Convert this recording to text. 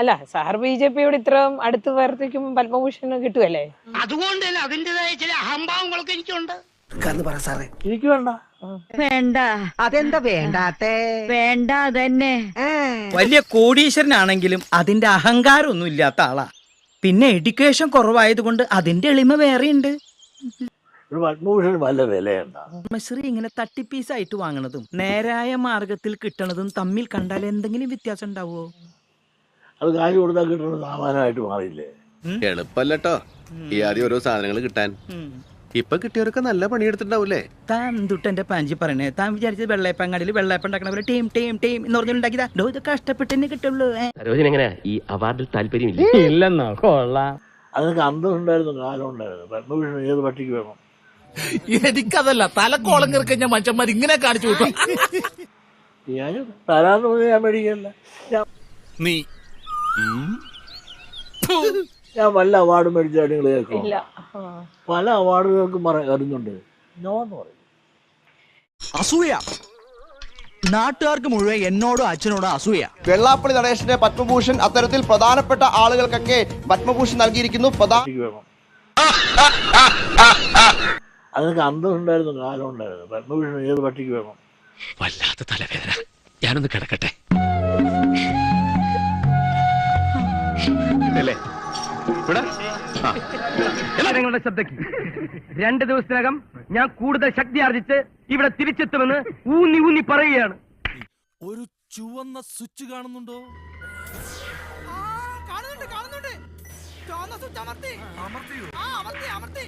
അല്ല sir B J പിയോട് ഇത്രയും അടുത്ത് പ്രവർത്തിക്കുമ്പോൾ പത്മഭൂഷൺ കിട്ടുമല്ലേ അതുകൊണ്ട് തന്നെ അതിന്റേതായ ചില അഹംഭാവങ്ങളൊക്കെ എനിക്കുണ്ട്. എനിക്ക് വേണ്ട. വേണ്ട. അതെന്താ വേണ്ടാത്തേ? വേണ്ട തന്നെ വലിയ കോടീശ്വരനാണെങ്കിലും അതിന്റെ അഹങ്കാരം ഒന്നും ഇല്ലാത്ത ആളാ. പിന്നെ എഡ്യൂക്കേഷൻ കുറവായതുകൊണ്ട് അതിന്റെ എളിമ വേറെയുണ്ട്. ഒരു പത്മഭൂഷൺ വല്ല വിലയുണ്ട. പത്മശ്രീ ഇങ്ങനെ തട്ടിപ്പീസായിട്ട് വാങ്ങണതും നേരായ മാർഗത്തിൽ കിട്ടണതും തമ്മിൽ കണ്ടാൽ എന്തെങ്കിലും വ്യത്യാസം ഉണ്ടാവുമോ അത് കാശ് കൊടുത്താൽ കിട്ടുന്ന സാമാനമായിട്ട് മാറിയില്ലേ? എളുപ്പല്ലോ ഈ ആദ്യം ഓരോ സാധനങ്ങൾ കിട്ടാൻ. ഇപ്പൊ കിട്ടിയവരൊക്കെ നല്ല പണിയെടുത്തിട്ടുണ്ടാവൂലേ താൻ എന്തുട്ടെന്റെ പാഞ്ചി പറയണേ. താൻ വിചാരിച്ചത് വെള്ളയപ്പങ്ങാടിയിൽ വെള്ളയപ്പം ഉണ്ടാക്കണ പോലെ ടീം ടീം ടീം എന്ന് പറഞ്ഞുണ്ടാക്കിയതാ ഡോ ഇത് കഷ്ടപ്പെട്ട് തന്നെ കിട്ടുള്ളൂ. ഏ. സരോജിനി എങ്ങനെയാ? ഈ അവാർഡിൽ താല്പര്യമില്ല? ഇല്ലെന്നോ കൊള്ളാം. അതൊക്കെ അന്തം ഉണ്ടായിരുന്നു കാലം ഉണ്ടായിരുന്നു. പത്മഭൂഷൺ ഏത് പട്ടിക്ക് വേണം? എനിക്കതല്ല തലക്കോളം കിറക്കഞ്ഞ മനുഷ്യന്മാർ ഇങ്ങനെ കാണിച്ചു വിട്ടു ഞാൻ തരാന്ന് ഞാൻ മേടിക്കല്ല ഞാൻ നീ ഞാൻ വല്ല അവാർഡ് മേടിച്ച നിങ്ങൾ കേൾക്കും ഇല്ല. പല അവാർഡുകൾക്കും പറ വരുന്നുണ്ട്. നോ എന്ന് പറയും. അസൂയ. നാട്ടുകാർക്ക് മുഴുവൻ എന്നോടും അച്ഛനോടും അസൂയ. വെള്ളാപ്പള്ളി നടേശന്റെ പത്മഭൂഷൺ അത്തരത്തിൽ പ്രധാനപ്പെട്ട ആളുകൾക്കൊക്കെ പത്മഭൂഷൺ നൽകിയിരിക്കുന്നു. പ്രധാന വേണം. അതൊക്കെ അന്തം ഉണ്ടായിരുന്നു കാലം ഉണ്ടായിരുന്നു. പത്മഭൂഷൺ ഏത് പട്ടിക്ക് വേണം? വല്ലാത്ത തലവേദന. ഞാനൊന്ന് കിടക്കട്ടെ. നിങ്ങളുടെ ശ്രദ്ധയ്ക്ക് രണ്ട് ദിവസത്തിനകം ഞാൻ കൂടുതൽ ശക്തി ആർജിച്ച് ഇവിടെ തിരിച്ചെത്തുമെന്ന് ഊന്നി ഊന്നി പറയുകയാണ്. ഒരു ചുവന്ന സ്വിച്ച് കാണുന്നുണ്ടോ? കാണുന്നുണ്ട് കാണുന്നുണ്ട്. ചുവന്ന സ്വിച്ച് അമർത്തി. അമർത്തി ആ അമർത്തി അമർത്തി.